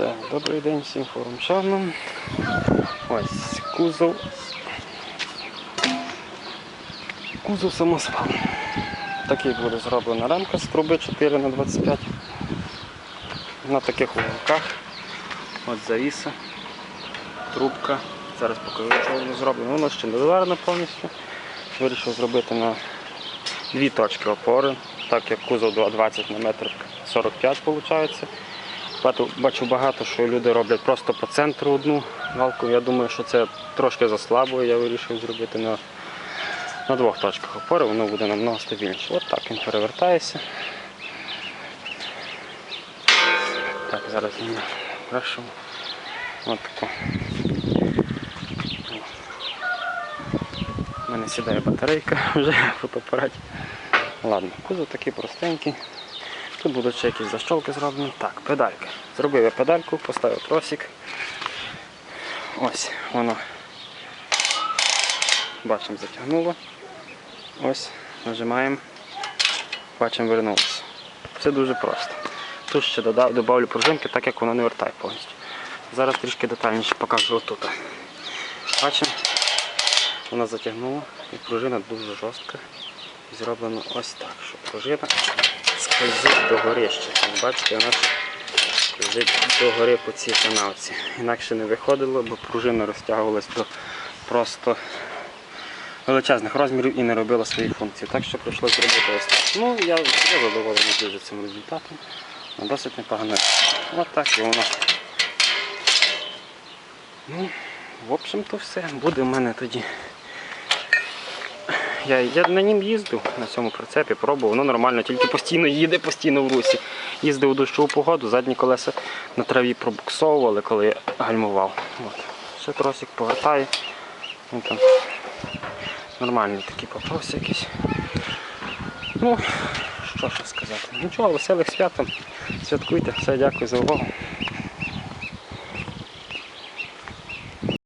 Так, добрий день всім форумчанам. Ось кузов. Кузов самосвал. Такий буде зроблена рамка з труби 4 на 25 На таких уголках. От завіса, трубка. Зараз покажу, що воно зроблено. Воно ще не заварено повністю. Вирішив зробити на дві точки опори, так як кузов 220 на метр 45 виходить. Бачу, багато, що люди роблять просто по центру одну галку. Я думаю, що це трошки заслабо. Я вирішив зробити на, на двох точках опори, воно буде намного стабільніше. От так він перевертається. Так, зараз я крашу. От тако. У мене сідає батарейка вже в фотоапараті. Ладно, кузов такий простенький. Тут будуть ще якісь защолки зроблені. Так, педалька. Зробив я педальку, поставив тросик. Ось воно. Бачимо, затягнуло. Ось, нажимаємо. Бачимо, вернулося. Все дуже просто. Тут ще додав, додавлю пружинки, так як воно не вертає повністю. Зараз трішки детальніше покажу отут. Бачимо, вона затягнула і пружина дуже жорстка. Зроблено ось так, що пружина скользить до гори ще. Бачите, вона скользить до гори по цій канавці. Інакше не виходило, бо пружина розтягувалась до просто величезних розмірів і не робила свої функції. Так що прийшлося зробити ось так. Ну, я, я задоволений дуже цим результатом. Ну, Досить непогано. Ось так і воно. Ну, в общем-то все. Буде в мене тоді. Я, я на нім їздив на цьому прицепі, пробував, воно нормально, тільки постійно їде, постійно в русі. Їздив у дощову погоду, задні колеса на траві пробуксовували, коли я гальмував. От. Все тросик повертає. Він там нормальний такий попався якийсь. Ну, що ще сказати. Нічого, веселих свят. Святкуйте. Все, дякую за увагу.